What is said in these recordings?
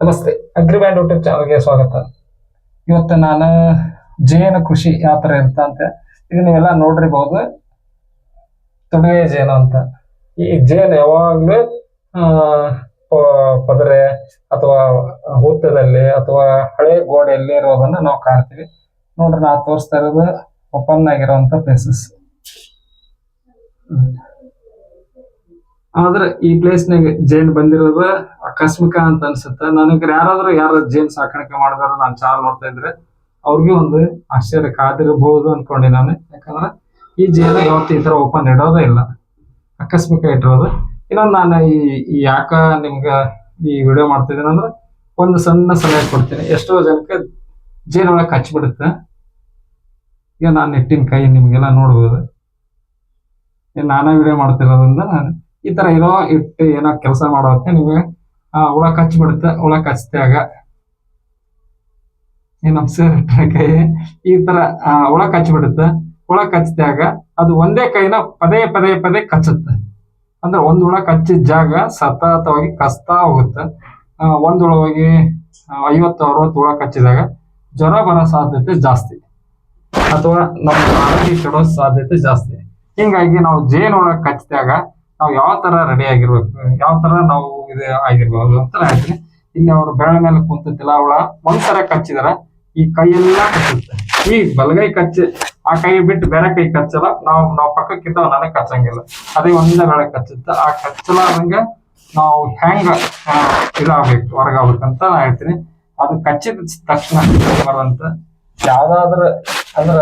ನಮಸ್ತೆ ಅಗ್ರಿಬ್ಯಾಂಡ್ ಯೂಟ್ಯೂಬ್ ಚಾನಲ್ಗೆ ಸ್ವಾಗತ. ಇವತ್ತು ನಾನು ಜೇನು ಕೃಷಿ ಯಾವ ಥರ ಇರುತ್ತೆ ಅಂತ ಈಗ ನೀವೆಲ್ಲ ನೋಡಿರ್ಬೋದು. ತುಡುವೆ ಜೇನು ಅಂತ. ಈ ಜೇನು ಯಾವಾಗಲೂ ಪದರೆ ಅಥವಾ ಹೂತದಲ್ಲಿ ಅಥವಾ ಹಳೆ ಗೋಡೆಯಲ್ಲಿ ಇರೋದನ್ನ ನಾವು ಕಾಣ್ತೀವಿ. ನೋಡ್ರಿ, ನಾ ತೋರಿಸ್ತಾ ಇರೋದು ಓಪನ್ ಆಗಿರೋಂಥ ಪ್ಲೇಸಸ್ ಆದ್ರೆ ಈ ಪ್ಲೇಸ್ನಾಗ ಜೇನ್ ಬಂದಿರೋದ ಆಕಸ್ಮಿಕ ಅಂತ ಅನ್ಸುತ್ತೆ. ನನಗೆ ಯಾರಾದ್ರೂ ಯಾರು ಜೇನ್ ಸಾಕಾಣಿಕೆ ಮಾಡಿದಾರ ನಾನು ಚಾರ್ ನೋಡ್ತಾ ಇದ್ರೆ ಅವ್ರಿಗೆ ಒಂದು ಆಶ್ಚರ್ಯ ಕಾದಿರಬಹುದು ಅನ್ಕೊಂಡೆ ನಾನು. ಯಾಕಂದ್ರೆ ಈ ಜೇನು ಯಾವತ್ತು ಈ ತರ ಓಪನ್ ಇಡೋದೇ ಇಲ್ಲ. ಆಕಸ್ಮಿಕ ಇಟ್ಟಿರೋದು. ಇನ್ನೊಂದು ನಾನು ಈ ಯಾಕ ನಿಮ್ಗ ಈ ವಿಡಿಯೋ ಮಾಡ್ತಿದ್ದೀನಿ ಅಂದ್ರೆ ಒಂದು ಸಣ್ಣ ಸಲಹೆ ಕೊಡ್ತೀನಿ. ಎಷ್ಟೋ ಜನಕ್ಕೆ ಜೇನೊಳಗೆ ಕಚ್ಚಿಬಿಡುತ್ತೆ ಈಗ ನಾನು ನೆಟ್ಟಿನ ಕೈ ನಿಮ್ಗೆಲ್ಲ ನೋಡ್ಬೋದು. ನಾನೇ ವಿಡಿಯೋ ಮಾಡ್ತಿರೋದ್ರಿಂದ ನಾನು ಈ ತರ ಏನೋ ಇಟ್ಟು ಏನೋ ಕೆಲಸ ಮಾಡೋಕೆ ನಿಮಗೆ ಹುಳ ಕಚ್ಚಿಬಿಡುತ್ತೆ ಹುಳ ಕಚ್ಚಿದಾಗ. ಏನು ಸೇರಿ ಈ ತರ ಹುಳ ಕಚ್ಚಿಬಿಡುತ್ತೆ ಹುಳ ಕಚ್ಚಿದಾಗ ಅದು ಒಂದೇ ಕೈನ ಪದೇ ಪದೇ ಪದೇ ಕಚ್ಚುತ್ತೆ. ಅಂದ್ರೆ ಒಂದ್ ಹುಳ ಕಚ್ಚಿದ ಜಾಗ ಸತತವಾಗಿ ಕಚ್ತಾ ಹೋಗುತ್ತೆ. ಒಂದು ಹುಳ ಹೋಗಿ ಐವತ್ತು, ಅರವತ್ತು ಹುಳ ಕಚ್ಚಿದಾಗ ಜ್ವರ ಬರೋ ಸಾಧ್ಯತೆ ಜಾಸ್ತಿ. ಅಥವಾ ನಮ್ಮ ಆರೋಗ್ಯ ಕೆಡೋ ಸಾಧ್ಯತೆ ಜಾಸ್ತಿ. ಹಿಂಗಾಗಿ ನಾವು ಜೇನು ಹುಳ ಕಚ್ಚಿದಾಗ ನಾವು ಯಾವ ತರ ರೆಡಿ ಆಗಿರ್ಬೇಕು, ಯಾವ ತರ ನಾವು ಇದು ಆಗಿರ್ಬೋದು ಅಂತ ಹೇಳ್ತೀನಿ. ಇಲ್ಲಿ ಅವರು ಬೆರಳ ಮೇಲೆ ಕುಂತಿಲ್ಲ ಅವಳ ಒಂದ್ಸಲ ಕಚ್ಚಿದಾರ. ಈ ಕೈಯೆಲ್ಲ ಕಚ್ಚುತ್ತೆ ಈ ಬಲಗೈ ಕಚ್ಚಿ, ಆ ಕೈ ಬಿಟ್ಟು ಬೇರೆ ಕೈ ಕಚ್ಚಲ್ಲ, ನಾವು ನಾವು ಪಕ್ಕಕ್ಕಿಂತ ನನಗೆ ಕಚ್ಚಂಗಿಲ್ಲ. ಅದೇ ಒಂದೇ ಬೆಳೆ ಕಚ್ಚುತ್ತೆ. ಆ ಕಚ್ಚಲಾರ್ದಂಗ ನಾವು ಹೆಂಗ ಇದಾಗ್ಬೇಕು ಅಂತ ನಾ ಹೇಳ್ತೀನಿ. ಅದು ಕಚ್ಚಿದ ತಕ್ಷಣ ಬರುವಂತ ಯಾವ್ದಾದ್ರ ಅಂದ್ರ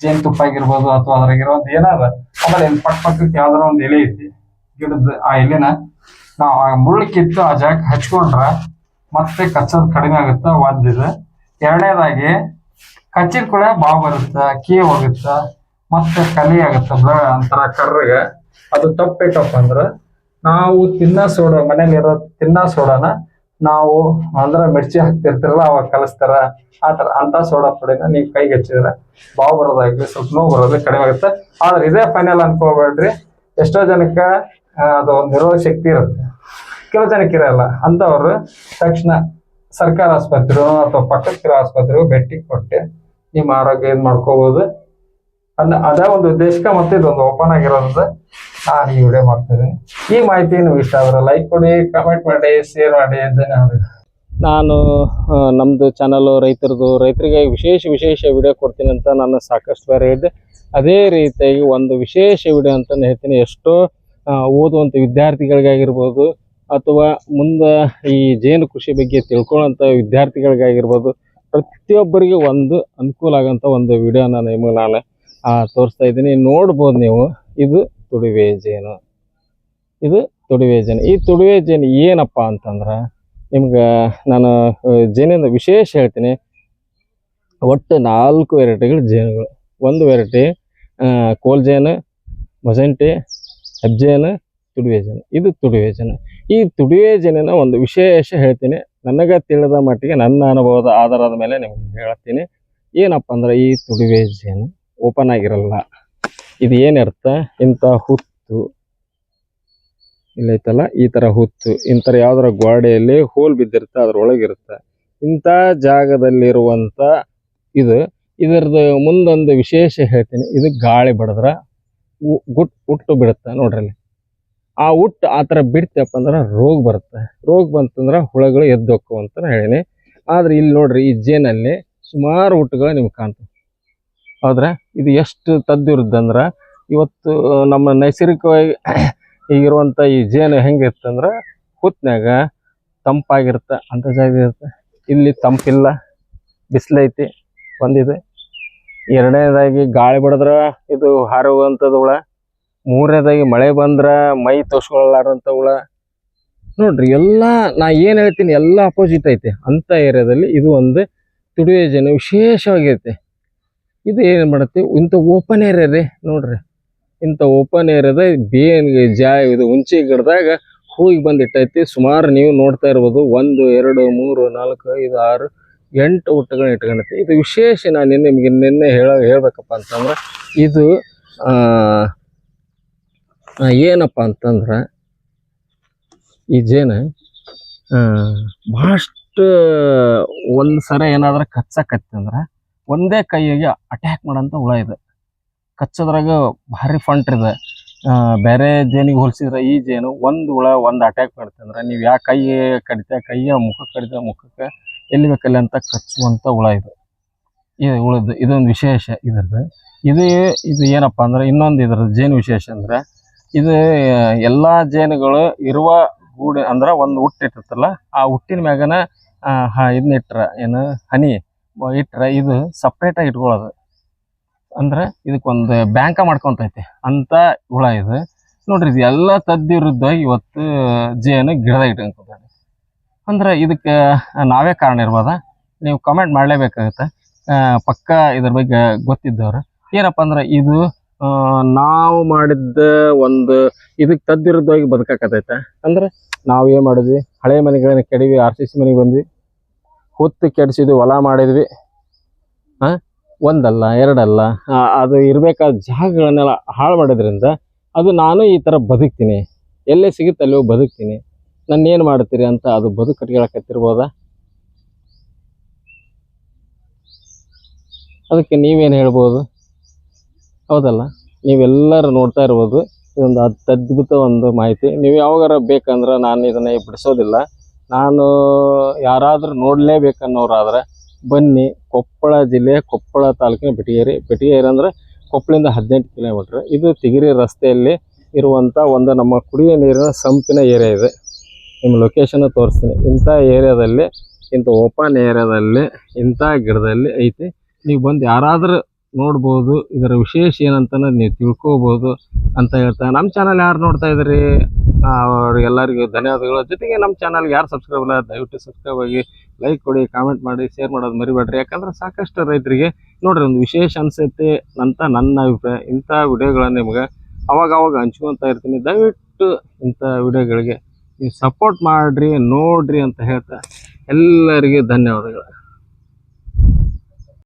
ಜೇನುತುಪ್ಪ ಆಗಿರ್ಬೋದು ಅಥವಾ ಅದ್ರಾಗಿರೋ ಏನಾದ್ರ ಏನಾದ ಆಮೇಲೆ ಪಕ್ಕ ಪಕ್ಕಕ್ಕೆ ಯಾವ್ದಾರ ಒಂದು ಎಲೆ ಐತಿ. ಗಿಡದ ಆ ಎಲೆನ ನಾವು ಆ ಮುಳ್ಳು ಕಿತ್ತು ಆ ಜಾಗಕ್ಕೆ ಹಚ್ಕೊಂಡ್ರ ಮತ್ತೆ ಕಚ್ಚೋದು ಕಡಿಮೆ ಆಗುತ್ತೆ ಒಂದಿದೆ ಎರಡನೇದಾಗಿ ಕಚ್ಚಿದ ಕೂಡ ಬಾವು ಬರುತ್ತೆ ಕೀ ಹೋಗುತ್ತೆ, ಮತ್ತೆ ಕಲಿ ಆಗುತ್ತೆ ಅಂತರ ಕರ್ರಿಗೆ. ಅದು ತಪ್ಪಬೇಕಪ್ಪ ಅಂದ್ರ ನಾವು ತಿನ್ನ ಸೋಡ ಮನೇಲಿ ಇರೋ ತಿನ್ನ ಸೋಡನ ನಾವು ಅಂದ್ರ ಮಿರ್ಚಿ ಹಾಕ್ತಿರ್ತಿರಲ್ಲ, ಅವಾಗ ಕಲಿಸ್ತಾರ, ಆ ತರ ಅಂತ ಸೋಡಾ ಪುಡಿನ ನೀವು ಕೈಗೆ ಹಚ್ಚಿದ್ರೆ ಬಾವು ಬರೋದಾಗ್ಲಿ, ಸ್ವಲ್ಪ ನೋವು ಬರೋದು ಕಡಿಮೆ ಆಗುತ್ತೆ. ಆದ್ರೆ ಇದೇ ಫೈನಲ್ ಅನ್ಕೋಬೇಡ್ರಿ. ಎಷ್ಟೋ ಜನಕ್ಕೆ ಅದು ನಿರೋಧ ಶಕ್ತಿ ಇರುತ್ತೆ. ಕೆಲವು ಜನಕ್ಕೆ ಇರಲ್ಲ ಅಂತವ್ರು ತಕ್ಷಣ ಸರ್ಕಾರ ಆಸ್ಪತ್ರೆ ಅಥವಾ ಪಕ್ಕಕ್ಕಿರೋ ಆಸ್ಪತ್ರೆಗೂ ಭೇಟಿ ಕೊಟ್ಟೆ ನಿಮ್ಮ ಆರೋಗ್ಯ ಇದು ಮಾಡ್ಕೋಬಹುದು ಅನ್ನ ಅದೇ ಒಂದು ಉದ್ದೇಶಕ್ಕೆ ಮತ್ತೆ ಇದೊಂದು ಓಪನ್ ಆಗಿರೋದ್ರಿಂದ ನಾನು ಈ ವಿಡಿಯೋ ಮಾಡ್ತಾ ಇದ್ದೀನಿ. ಈ ಮಾಹಿತಿ ನೀವು ಇಷ್ಟ ಆದ್ರೆ ಲೈಕ್ ಕೊಡಿ ಕಮೆಂಟ್ ಮಾಡಿ ಶೇರ್ ಮಾಡಿ ಧನ್ಯವಾದಗಳು ನಾನು ನಮ್ದು ಚಾನಲ್ ರೈತರದು ರೈತರಿಗೆ ವಿಶೇಷ ವಿಶೇಷ ವಿಡಿಯೋ ಕೊಡ್ತೀನಿ ಅಂತ ನಾನು ಸಾಕಷ್ಟು ಬಾರಿ ಹೇಳಿದ್ದೆ. ಅದೇ ರೀತಿಯಾಗಿ ಒಂದು ವಿಶೇಷ ವಿಡಿಯೋ ಅಂತ ಹೇಳ್ತೀನಿ. ಎಷ್ಟೋ ಓದುವಂಥ ವಿದ್ಯಾರ್ಥಿಗಳಿಗಾಗಿರ್ಬೋದು ಅಥವಾ ಮುಂದೆ ಈ ಜೇನು ಕೃಷಿ ಬಗ್ಗೆ ತಿಳ್ಕೊಳ್ಳೋಂಥ ವಿದ್ಯಾರ್ಥಿಗಳಿಗಾಗಿರ್ಬೋದು, ಪ್ರತಿಯೊಬ್ಬರಿಗೆ ಒಂದು ಅನುಕೂಲ ಆಗೋಂಥ ಒಂದು ವಿಡಿಯೋನ ನಿಮಗೆ ನಾನು ತೋರಿಸ್ತಾ ಇದ್ದೀನಿ. ನೋಡ್ಬೋದು ನೀವು, ಇದು ತುಡಿವೆ ಜೇನು. ಇದು ತುಡಿವೆ ಜೇನು. ಈ ತುಡಿವೆ ಜೇನು ಏನಪ್ಪ ಅಂತಂದ್ರೆ, ನಿಮ್ಗೆ ನಾನು ಜೇನಿಂದ ವಿಶೇಷ ಹೇಳ್ತೀನಿ. ಒಟ್ಟು ನಾಲ್ಕು ವೆರೈಟಿಗಳು ಜೇನುಗಳು. ಒಂದು ವೆರೈಟಿ ಕೋಲ್ ಜೇನು ಮೊಸಂಟಿ ಹೆಬ್ಜೇನು ತುಡುವೆ ಇದು ತುಡುವೆ ಈ ತುಡುವೆ ಒಂದು ವಿಶೇಷ ಹೇಳ್ತೀನಿ. ನನಗೆ ತಿಳಿದ ಮಟ್ಟಿಗೆ ನನ್ನ ಅನುಭವದ ಆಧಾರದ ಮೇಲೆ ನಿಮಗೆ ಹೇಳ್ತೀನಿ. ಏನಪ್ಪ ಅಂದ್ರೆ ಈ ತುಡುವೆ ಓಪನ್ ಆಗಿರಲ್ಲ. ಇದು ಏನಿರ್ತ ಇಂಥ ಹುತ್ತು. ಇಲ್ಲೈತಲ್ಲ? ಈ ತರ ಹುತ್ತು. ಇಂಥರ ಯಾವ್ದಾರ ಗೋಡೆಯಲ್ಲಿ ಹೋಲ್ ಬಿದ್ದಿರುತ್ತೆ, ಅದ್ರೊಳಗಿರುತ್ತೆ. ಇಂಥ ಜಾಗದಲ್ಲಿರುವಂತ ಇದು. ಇದರದ್ದು ಮುಂದೊಂದು ವಿಶೇಷ ಹೇಳ್ತೀನಿ. ಇದು ಗಾಳಿ ಬಡದ್ರ. ಗುಟ್ ಉಟ್ಟು ಬಿಡುತ್ತೆ ನೋಡ್ರಿ ಆ ಉಟ್ಟು ಆ ಥರ ಬಿಡ್ತಪ್ಪ ಅಂದ್ರೆ ರೋಗ ಬರುತ್ತೆ. ರೋಗ ಬಂತಂದ್ರೆ ಹುಳಗಳು ಎದ್ದು ಹೋಕ್ಕವು ಅಂತ ಹೇಳಿನಿ. ಆದ್ರೆ ಇಲ್ಲಿ ನೋಡ್ರಿ ಈ ಜೇನಲ್ಲಿ ಸುಮಾರು ಹುಟ್ಟುಗಳು ನಿಮ್ಗೆ ಕಾಣ್ತವೆ. ಹೌದ್ರ ಇದು ಎಷ್ಟು ತದ್ದಿರುತ್ತಂದ್ರೆ ಇವತ್ತು ನಮ್ಮ ನೈಸರ್ಗಿಕವಾಗಿ ಈಗಿರುವಂಥ ಈ ಜೇನು ಹೆಂಗಿರ್ತಂದ್ರೆ ಹುತ್ನ್ಯಾಗ ತಂಪಾಗಿರುತ್ತೆ ಅಂತ ಜಾಗ ಇರುತ್ತೆ. ಇಲ್ಲಿ ತಂಪಿಲ್ಲ, ಬಿಸಿಲೈತಿ ಒಂದಿದೆ ಎರಡನೇದಾಗಿ ಗಾಳಿ ಬಿಡದ್ರ ಇದು ಹಾರುವಂಥದ್ದು ಹುಳ ಮೂರನೇದಾಗಿ ಮಳೆ ಬಂದ್ರ ಮೈ ತೋರ್ಸ್ಕೊಳ್ಳಾರಂಥ ಹುಳ ನೋಡ್ರಿ, ಎಲ್ಲ ನಾ ಏನು ಹೇಳ್ತೀನಿ, ಎಲ್ಲ ಅಪೋಸಿಟ್ ಐತೆ. ಅಂತ ಏರಿಯಾದಲ್ಲಿ ಇದು ಒಂದು ತುಡಿಯ ಜನ ವಿಶೇಷವಾಗೈತೆ ಇದು ಏನು ಮಾಡುತ್ತೆ, ಇಂಥ ಓಪನ್ ಏರಿಯಾ ರೀ, ನೋಡ್ರಿ. ಇಂಥ ಓಪನ್ ಏರಿಯಾದ ಬೇನ್ ಜಾ ಇದು ಉಂಚಿ ಗಿಡದಾಗ ಹೋಗಿ ಬಂದಿಟ್ಟೈತಿ. ಸುಮಾರು ನೀವು ನೋಡ್ತಾ ಇರ್ಬೋದು, ಒಂದು, ಎರಡು, ಮೂರು, ನಾಲ್ಕು, ಐದು, ಆರು ಎಂಟು ಊಟಗಳನ್ನ ಇಟ್ಕೊಂಡೈತಿ ಇದು ವಿಶೇಷ ನಾನು ನಿಮಗೆ ನಿನ್ನೆ ಹೇಳ ಹೇಳಬೇಕಪ್ಪ ಅಂತಂದ್ರೆ ಇದು ಏನಪ್ಪ ಅಂತಂದ್ರೆ ಈ ಜೇನು ಭಾಳಷ್ಟು ಒಂದು ಸರ ಏನಾದ್ರ ಕಚ್ಚಕತ್ತಂದ್ರ ಒಂದೇ ಕೈಯಾಗೆ ಅಟ್ಯಾಕ್ ಮಾಡೋಂಥ ಹುಳ ಇದೆ. ಕಚ್ಚೋದ್ರಾಗ ಭಾರಿ ಫಂಟ್ ಇದೆ. ಆ, ಬೇರೆ ಜೇನಿಗೆ ಹೋಲಿಸಿದ್ರೆ ಈ ಜೇನು ಒಂದು ಹುಳ ಒಂದು ಅಟ್ಯಾಕ್ ಮಾಡ್ತಂದ್ರೆ ನೀವು ಯಾವ ಕೈ ಕಡಿತ ಕೈಯ ಮುಖಕ್ಕೆ ಕಡಿತ ಮುಖಕ್ಕೆ ಎಲ್ಲಿ ಬೇಕಲ್ಲಿ ಅಂತ ಕಚ್ಚುವಂತ ಹುಳ ಇದು. ಇದು ಉಳಿದು ಇದೊಂದು ವಿಶೇಷ ಇದ್ರದ್ದು. ಇದು ಇದು ಏನಪ್ಪ ಅಂದ್ರೆ ಇನ್ನೊಂದು ಇದರ ಜೇನು ವಿಶೇಷ ಅಂದ್ರೆ ಇದು ಎಲ್ಲಾ ಜೇನುಗಳು ಇರುವ ಗೂಡು ಅಂದ್ರೆ ಒಂದು ಹುಟ್ಟು ಇಟ್ಟಿರ್ತಲ್ಲ ಆ ಹುಟ್ಟಿನ ಮ್ಯಾಗನ ಇದನ್ನ ಏನು, ಹನಿ ಇಟ್ಟರೆ ಇದು ಸಪ್ರೇಟ್ ಆಗಿ ಇಟ್ಕೊಳ್ಳೋದು ಅಂದ್ರೆ ಇದಕ್ಕೊಂದು ಬ್ಯಾಂಕ ಮಾಡ್ಕೊತೈತೆ ಅಂತ ಹುಳ ಇದು. ನೋಡ್ರಿ ಇದು ಎಲ್ಲ ತದ್ದಿರುದ್ದ ಇವತ್ತು ಜೇನು ಗಿಡದಾಗ ಇಟ್ಕೊಂತಾರೆ ಅಂದ್ರೆ ಇದಕ್ಕೆ ನಾವೇ ಕಾರಣ ಇರ್ಬೋದಾ? ನೀವು ಕಮೆಂಟ್ ಮಾಡಲೇಬೇಕಾಗತ್ತೆ. ಪಕ್ಕ ಇದ್ರ ಬಗ್ಗೆ ಗೊತ್ತಿದ್ದವ್ರು. ಏನಪ್ಪ ಅಂದ್ರೆ ಇದು ನಾವು ಮಾಡಿದ್ದ ಒಂದು ಇದಕ್ಕೆ ತದ್ದಿರುದ್ದವಾಗಿ ಬದುಕಾಕತೈತೆ ಅಂದ್ರೆ ನಾವು ಏನು ಮಾಡಿದ್ವಿ? ಹಳೆ ಮನೆಗಳನ್ನ ಕೆಡವಿ, ಆರ್ ಸಿ ಸಿ ಮನೆಗೆ ಬಂದ್ವಿ. ಹೊತ್ತು ಕೆಡಿಸಿದ್ವಿ, ಹೊಲ ಮಾಡಿದ್ವಿ. ಆ, ಒಂದಲ್ಲ, ಎರಡಲ್ಲ. ಅದು ಇರಬೇಕಾದ ಜಾಗಗಳನ್ನೆಲ್ಲ ಹಾಳು ಮಾಡೋದ್ರಿಂದ ಅದು ನಾನು ಈ ತರ ಬದುಕ್ತೀನಿ. ಎಲ್ಲೇ ಸಿಗುತ್ತೆ ಅಲ್ಲಿ ಹೋಗಿ ಬದುಕ್ತೀನಿ. ನನ್ನ ಏನು ಮಾಡ್ತೀರಿ ಅಂತ ಅದು ಬದುಕು ಕಟ್ಕೊಳಕತ್ತಿರ್ಬೋದಾ ಅದಕ್ಕೆ ನೀವೇನು ಹೇಳ್ಬೋದು? ಹೌದಲ್ಲ, ನೀವೆಲ್ಲರೂ ನೋಡ್ತಾ ಇರ್ಬೋದು. ಇದೊಂದು ಅದ್- ಅದ್ಭುತ ಒಂದು ಮಾಹಿತಿ. ನೀವು ಯಾವಾಗಾರ ಬೇಕಂದ್ರೆ ನಾನು ಇದನ್ನು ಬಿಡಿಸೋದಿಲ್ಲ. ನಾನು ಯಾರಾದರೂ ನೋಡಲೇಬೇಕನ್ನೋರಾದ್ರೆ ಬನ್ನಿ, ಕೊಪ್ಪಳ ಜಿಲ್ಲೆ, ಕೊಪ್ಪಳ ತಾಲೂಕಿನ ಬೆಟಗೇರಿ. ಬೆಟಗೇರಿ ಅಂದ್ರೆ ಕೊಪ್ಪಳಿಂದ ಹದಿನೆಂಟು ಕಿಲೋಮೀಟ್ರ್. ಇದು ತಿಗಿರಿ ರಸ್ತೆಯಲ್ಲಿ ಇರುವಂಥ ಒಂದು ನಮ್ಮ ಕುಡಿಯುವ ನೀರಿನ ಸಂಪಿನ ಏರಿಯಾ ಇದೆ. ನಿಮ್ಮ ಲೊಕೇಶನ್ ತೋರಿಸ್ತೀನಿ. ಇಂಥ ಏರಿಯಾದಲ್ಲಿ ಇಂಥ ಓಪನ್ ಏರಿಯಾದಲ್ಲಿ ಇಂಥ ಗಿಡದಲ್ಲಿ ಐತಿ. ನೀವು ಬಂದು ಯಾರಾದರೂ ನೋಡ್ಬೋದು, ಇದರ ವಿಶೇಷ ಏನಂತ ನೀವು ತಿಳ್ಕೊಬೋದು ಅಂತ ಹೇಳ್ತಾ. ನಮ್ಮ ಚಾನಲ್ ಯಾರು ನೋಡ್ತಾ ಇದ್ರಿ? ಅವ್ರಿಗೆಲ್ಲರಿಗೂ ಧನ್ಯವಾದಗಳು. ಜೊತೆಗೆ ನಮ್ಮ ಚಾನಲ್ಗೆ ಯಾರು ಸಬ್ಸ್ಕ್ರೈಬ್ ಇಲ್ಲ, ದಯವಿಟ್ಟು ಸಬ್ಸ್ಕ್ರೈಬ್ ಆಗಿ ಲೈಕ್ ಕೊಡಿ ಕಾಮೆಂಟ್ ಮಾಡಿ ಶೇರ್ ಮಾಡೋದು ಮರಿಬೇಡ್ರಿ. ಯಾಕಂದ್ರೆ ಸಾಕಷ್ಟು ರೈತರಿಗೆ ನೋಡ್ರಿ, ಒಂದು ವಿಶೇಷ ಅನಿಸುತ್ತೆ ಅಂತ ನನ್ನ ಅಭಿಪ್ರಾಯ. ಇಂಥ ವಿಡಿಯೋಗಳನ್ನ ನಿಮ್ಗೆ ಅವಾಗ ಅವಾಗ ಹಂಚ್ಕೊತಾ ಇರ್ತೀನಿ. ದಯವಿಟ್ಟು ಇಂಥ ವಿಡಿಯೋಗಳಿಗೆ ನೀವು ಸಪೋರ್ಟ್ ಮಾಡ್ರಿ ನೋಡ್ರಿ ಅಂತ ಹೇಳ್ತಾ ಎಲ್ಲರಿಗೆ ಧನ್ಯವಾದಗಳು.